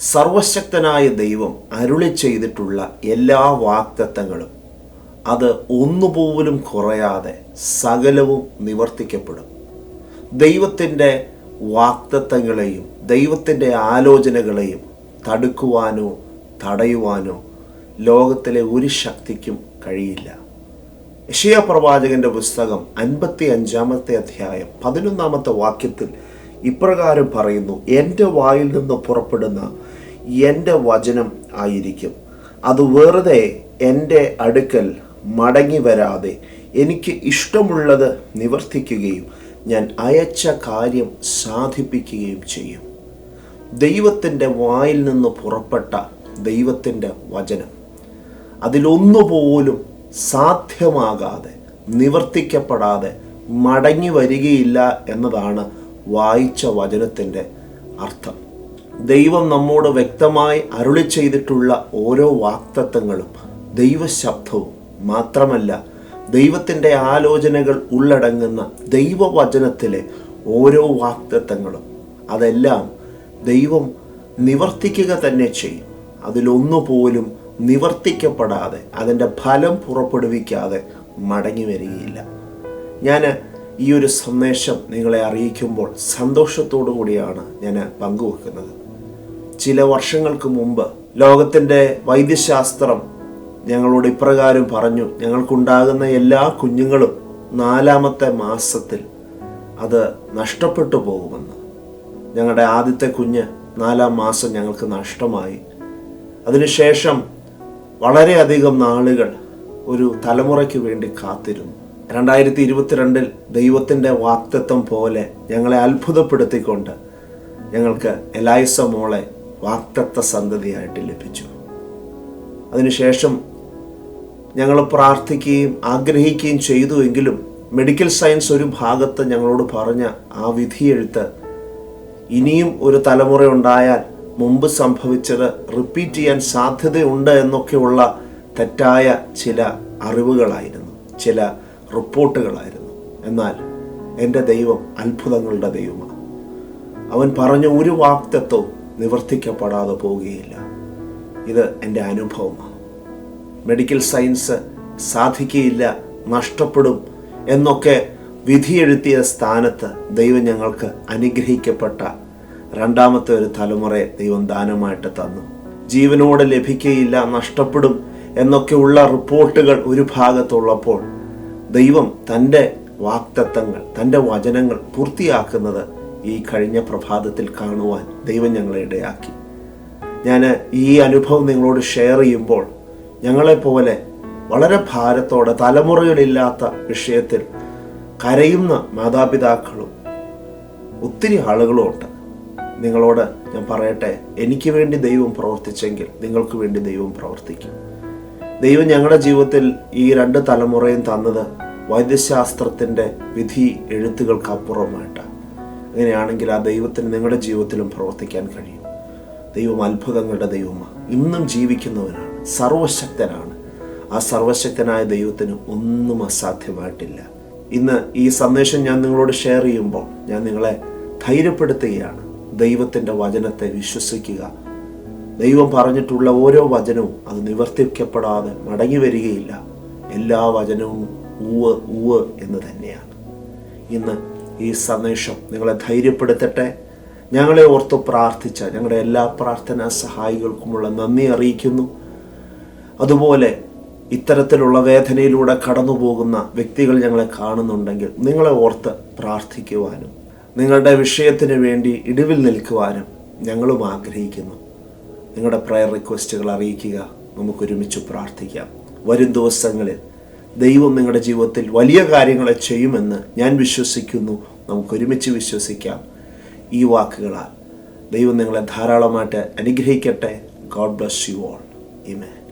സർവശക്തനായ ദൈവം അരുളി ചെയ്തിട്ടുള്ള എല്ലാ വാക്തത്വങ്ങളും അത് ഒന്നുപോലും കുറയാതെ സകലവും നിവർത്തിക്കപ്പെടും. ദൈവത്തിന്റെ വാക്തത്വങ്ങളെയും ദൈവത്തിന്റെ ആലോചനകളെയും തടുക്കുവാനോ തടയുവാനോ ലോകത്തിലെ ഒരു ശക്തിക്കും കഴിയില്ല. യഷിയ പ്രവാചകന്റെ പുസ്തകം അൻപത്തി അഞ്ചാമത്തെ അധ്യായം പതിനൊന്നാമത്തെ വാക്യത്തിൽ ഇപ്രകാരം പറയുന്നു എന്റെ വായിൽ നിന്ന് പുറപ്പെടുന്ന എന്റെ വചനം ആയിരിക്കും. അത് വെറുതെ എന്റെ അടുക്കൽ മടങ്ങി വരാതെ എനിക്ക് ഇഷ്ടമുള്ളത് നിവർത്തിക്കുകയും ഞാൻ അയച്ച കാര്യം സാധിപ്പിക്കുകയും ചെയ്യും. ദൈവത്തിന്റെ വായിൽ നിന്ന് പുറപ്പെട്ട ദൈവത്തിന്റെ വചനം അതിലൊന്നുപോലും സാധ്യമാകാതെ നിവർത്തിക്കപ്പെടാതെ മടങ്ങി വരികയില്ല എന്നതാണ് വായിച്ച വചനത്തിന്റെ അർത്ഥം. ദൈവം നമ്മോട് വ്യക്തമായി അരുളി ചെയ്തിട്ടുള്ള ഓരോ വാക്തത്വങ്ങളും ദൈവശബ്ദവും മാത്രമല്ല ദൈവത്തിന്റെ ആലോചനകൾ ഉള്ളടങ്ങുന്ന ദൈവവചനത്തിലെ ഓരോ വാക്തത്വങ്ങളും. അതെല്ലാം ദൈവം നിവർത്തിക്കുക തന്നെ ചെയ്യും. അതിലൊന്നുപോലും നിവർത്തിക്കപ്പെടാതെ അതിന്റെ ഫലം പുറപ്പെടുവിക്കാതെ മടങ്ങി വരികയില്ല. ഞാൻ ഈ ഒരു സന്ദേശം നിങ്ങളെ അറിയിക്കുമ്പോൾ സന്തോഷത്തോടു കൂടിയാണ് ഞാൻ പങ്കുവെക്കുന്നത്. ചില വർഷങ്ങൾക്ക് മുമ്പ് ലോകത്തിന്റെ വൈദ്യശാസ്ത്രം ഞങ്ങളോട് ഇപ്രകാരം പറഞ്ഞു ഞങ്ങൾക്കുണ്ടാകുന്ന എല്ലാ കുഞ്ഞുങ്ങളും നാലാമത്തെ മാസത്തിൽ അത് നഷ്ടപ്പെട്ടു പോകുമെന്ന്. ഞങ്ങളുടെ ആദ്യത്തെ കുഞ്ഞ് നാലാം മാസം ഞങ്ങൾക്ക് നഷ്ടമായി. അതിനുശേഷം വളരെയധികം നാളുകൾ ഒരു തലമുറയ്ക്ക് വേണ്ടി കാത്തിരുന്നു. രണ്ടായിരത്തി ഇരുപത്തിരണ്ടിൽ ദൈവത്തിന്റെ വാക്തത്വം പോലെ ഞങ്ങളെ അത്ഭുതപ്പെടുത്തിക്കൊണ്ട് ഞങ്ങൾക്ക് എലൈസ മോളെ വാക്തത്വ സന്തതിയായിട്ട് ലഭിച്ചു. അതിനുശേഷം ഞങ്ങൾ പ്രാർത്ഥിക്കുകയും ആഗ്രഹിക്കുകയും ചെയ്തുവെങ്കിലും മെഡിക്കൽ സയൻസ് ഒരു ഭാഗത്ത് ഞങ്ങളോട് പറഞ്ഞ ആ വിധിയെഴുത്ത് ഇനിയും ഒരു തലമുറ ഉണ്ടായാൽ മുമ്പ് സംഭവിച്ചത് റിപ്പീറ്റ് ചെയ്യാൻ സാധ്യതയുണ്ട് എന്നൊക്കെയുള്ള തെറ്റായ ചില അറിവുകളായിരുന്നു. ചില റിപ്പോർട്ടുകളായിരുന്നു. എന്നാൽ എന്റെ ദൈവം അത്ഭുതങ്ങളുടെ ദൈവമാണ്. അവൻ പറഞ്ഞ ഒരു വാക്തത്വവും നിവർത്തിക്കപ്പെടാതെ പോവുകയില്ല. ഇത് എന്റെ അനുഭവമാണ്. മെഡിക്കൽ സയൻസ് സാധിക്കുകയില്ല നഷ്ടപ്പെടും എന്നൊക്കെ വിധിയെഴുത്തിയ സ്ഥാനത്ത് ദൈവം ഞങ്ങൾക്ക് അനുഗ്രഹിക്കപ്പെട്ട രണ്ടാമത്തെ ഒരു തലമുറയെ ദൈവം ദാനമായിട്ട് തന്നു. ജീവനോടെ ലഭിക്കുകയില്ല നഷ്ടപ്പെടും എന്നൊക്കെയുള്ള റിപ്പോർട്ടുകൾ ഒരു ഭാഗത്തുള്ളപ്പോൾ ദൈവം തന്റെ വാക്തത്വങ്ങൾ തന്റെ വചനങ്ങൾ പൂർത്തിയാക്കുന്നത് ഈ കഴിഞ്ഞ പ്രഭാതത്തിൽ കാണുവാൻ ദൈവം ഞങ്ങളെ ഇടയാക്കി. ഞാൻ ഈ അനുഭവം നിങ്ങളോട് ഷെയർ ചെയ്യുമ്പോൾ ഞങ്ങളെപ്പോലെ വളരെ ഭാരത്തോടെ തലമുറകളില്ലാത്ത വിഷയത്തിൽ കരയുന്ന മാതാപിതാക്കളും ഒത്തിരി ആളുകളും ഉണ്ട് നിങ്ങളോട് ഞാൻ പറയട്ടെ എനിക്ക് വേണ്ടി ദൈവം പ്രവർത്തിച്ചെങ്കിൽ നിങ്ങൾക്ക് വേണ്ടി ദൈവം പ്രവർത്തിക്കും. ദൈവം ഞങ്ങളുടെ ജീവിതത്തിൽ ഈ രണ്ട് തലമുറയും തന്നത് വൈദ്യശാസ്ത്രത്തിന്റെ വിധി എഴുത്തുകൾക്ക് അപ്പുറമായിട്ടാണ് അങ്ങനെയാണെങ്കിൽ ആ ദൈവത്തിന് നിങ്ങളുടെ ജീവിതത്തിലും പ്രവർത്തിക്കാൻ കഴിയും. ദൈവം അത്ഭുതങ്ങളുടെ ദൈവമാണ്. ഇന്നും ജീവിക്കുന്നവനാണ്. സർവശക്തനാണ്. ആ സർവശക്തനായ ദൈവത്തിന് ഒന്നും അസാധ്യമായിട്ടില്ല. ഇന്ന് ഈ സന്ദേശം ഞാൻ നിങ്ങളോട് ഷെയർ ചെയ്യുമ്പോൾ ഞാൻ നിങ്ങളെ ധൈര്യപ്പെടുത്തുകയാണ്. ദൈവത്തിന്റെ വചനത്തെ വിശ്വസിക്കുക. ദൈവം പറഞ്ഞിട്ടുള്ള ഓരോ വചനവും അത് നിവർത്തിക്കപ്പെടാതെ മടങ്ങി വരികയില്ല. എല്ലാ വചനവും ഊവ് ഊവ് എന്ന് തന്നെയാണ്. ഇന്ന് ഈ സന്ദേശം നിങ്ങളെ ധൈര്യപ്പെടുത്തട്ടെ. ഞങ്ങളെ ഓർത്ത് പ്രാർത്ഥിച്ച ഞങ്ങളുടെ എല്ലാ പ്രാർത്ഥനാ സഹായികൾക്കുമുള്ള നന്ദി അറിയിക്കുന്നു. അതുപോലെ ഇത്തരത്തിലുള്ള വേദനയിലൂടെ കടന്നു പോകുന്ന വ്യക്തികൾ ഞങ്ങളെ കാണുന്നുണ്ടെങ്കിൽ നിങ്ങളെ ഓർത്ത് പ്രാർത്ഥിക്കുവാനും നിങ്ങളുടെ വിഷയത്തിന് വേണ്ടി ഇടിവിൽ നിൽക്കുവാനും ഞങ്ങളും ആഗ്രഹിക്കുന്നു. നിങ്ങളുടെ പ്രയർ റിക്വസ്റ്റുകൾ അറിയിക്കുക. നമുക്കൊരുമിച്ച് പ്രാർത്ഥിക്കാം. വരും ദിവസങ്ങളിൽ ദൈവം നിങ്ങളുടെ ജീവിതത്തിൽ വലിയ കാര്യങ്ങളെ ചെയ്യുമെന്ന് ഞാൻ വിശ്വസിക്കുന്നു. നമുക്കൊരുമിച്ച് വിശ്വസിക്കാം. ഈ വാക്കുകളാൽ ദൈവം നിങ്ങളെ ധാരാളമായിട്ട് അനുഗ്രഹിക്കട്ടെ. God bless you all ഇമേ